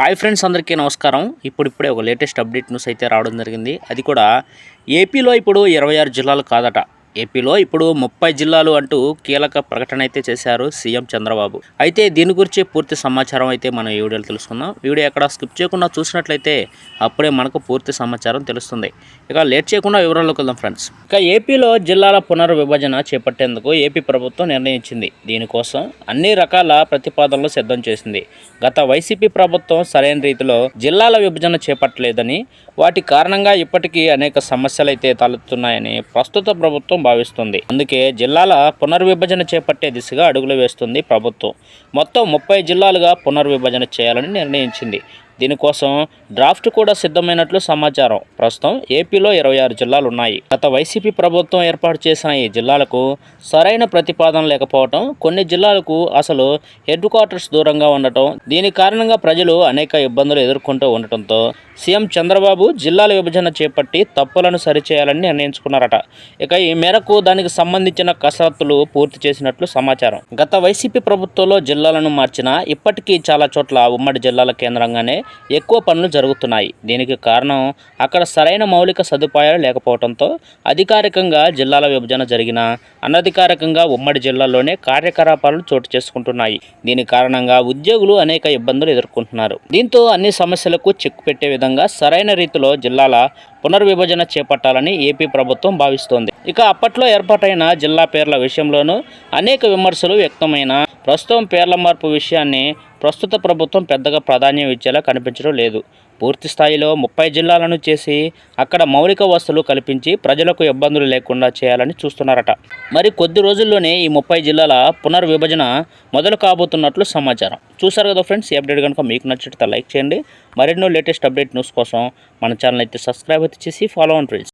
Hi friends అందరికీ నమస్కారం. ఇప్పుడు ఇప్పుడే ఒక లేటెస్ట్ అప్డేట్ న్యూస్ అయితే రావడం జరిగింది. అది కూడా ఏపీలో ఇప్పుడు ఇరవై ఆరు జిల్లాలు కాదట. ఏపీలో ఇప్పుడు ముప్పై జిల్లాలు అంటూ కీలక ప్రకటన అయితే చేశారు సీఎం చంద్రబాబు. అయితే దీని గురించి పూర్తి సమాచారం అయితే మనం ఈ వీడియోలో తెలుసుకుందాం. వీడియో ఎక్కడ స్కిప్ చేయకుండా చూసినట్లయితే అప్పుడే మనకు పూర్తి సమాచారం తెలుస్తుంది. ఇక లేట్ చేయకుండా వివరాల్లోకి వెళ్దాం ఫ్రెండ్స్. ఇక ఏపీలో జిల్లాల పునర్విభజన చేపట్టేందుకు ఏపీ ప్రభుత్వం నిర్ణయించింది. దీనికోసం అన్ని రకాల ప్రతిపాదనలు సిద్ధం చేసింది. గత వైసీపీ ప్రభుత్వం సరైన రీతిలో జిల్లాల విభజన చేపట్టలేదని వాటి కారణంగా ఇప్పటికీ అనేక సమస్యలు అయితే తలెత్తున్నాయని ప్రస్తుత ప్రభుత్వం భావిస్తుంది. అందుకే జిల్లాల పునర్విభజన చేపట్టే దిశగా అడుగులు వేస్తుంది ప్రభుత్వం. మొత్తం ముప్పై జిల్లాలుగా పునర్విభజన చేయాలని నిర్ణయించింది. దీనికోసం డ్రాఫ్ట్ కూడా సిద్ధమైనట్లు సమాచారం. ప్రస్తుతం ఏపీలో ఇరవై ఆరు జిల్లాలు ఉన్నాయి గత వైసీపీ ప్రభుత్వం ఏర్పాటు చేసిన ఈ జిల్లాలకు సరైన ప్రతిపాదన లేకపోవడం కొన్ని జిల్లాలకు అసలు హెడ్ క్వార్టర్స్ దూరంగా ఉండటం దీని కారణంగా ప్రజలు అనేక ఇబ్బందులు ఎదుర్కొంటూ ఉండటంతో సీఎం చంద్రబాబు జిల్లాల విభజన చేపట్టి తప్పులను సరిచేయాలని నిర్ణయించుకున్నారట. ఇక ఈ మేరకు దానికి సంబంధించిన కసరత్తులు పూర్తి చేసినట్లు సమాచారం. గత వైసీపీ ప్రభుత్వంలో జిల్లాలను మార్చినా ఇప్పటికీ చాలా చోట్ల ఉమ్మడి జిల్లాల కేంద్రంగానే ఎక్కువ పనులు జరుగుతున్నాయి. దీనికి కారణం అక్కడ సరైన మౌలిక సదుపాయాలు లేకపోవడంతో అధికారికంగా జిల్లాల విభజన జరిగిన అనధికారికంగా ఉమ్మడి జిల్లాల్లోనే కార్యకలాపాలు చోటు చేసుకుంటున్నాయి. దీని కారణంగా ఉద్యోగులు అనేక ఇబ్బందులు ఎదుర్కొంటున్నారు. దీంతో అన్ని సమస్యలకు చెక్ పెట్టే విధంగా సరైన రీతిలో జిల్లాల పునర్విభజన చేపట్టాలని ఏపీ ప్రభుత్వం భావిస్తోంది. ఇక అప్పట్లో ఏర్పాటైన జిల్లా పేర్ల విషయంలోనూ అనేక విమర్శలు వ్యక్తమైన ప్రస్తుతం పేర్ల మార్పు విషయాన్ని ప్రస్తుత ప్రభుత్వం పెద్దగా ప్రాధాన్యం ఇచ్చేలా కనిపించడం లేదు. పూర్తి స్థాయిలో ముప్పై జిల్లాలను చేసి అక్కడ మౌలిక వసతులు కల్పించి ప్రజలకు ఇబ్బందులు లేకుండా చేయాలని చూస్తున్నారట. మరి కొద్ది రోజుల్లోనే ఈ ముప్పై జిల్లాల పునర్విభజన మొదలు కాబోతున్నట్లు సమాచారం. చూసారు కదా ఫ్రెండ్స్ ఈ అప్డేట్ కనుక మీకు నచ్చితే లైక్ చేయండి. మరెన్నో లేటెస్ట్ అప్డేట్ న్యూస్ కోసం మన ఛానల్ అయితే సబ్స్క్రైబ్ అయితే చేసి ఫాలో అవ్వండి ఫ్రెండ్స్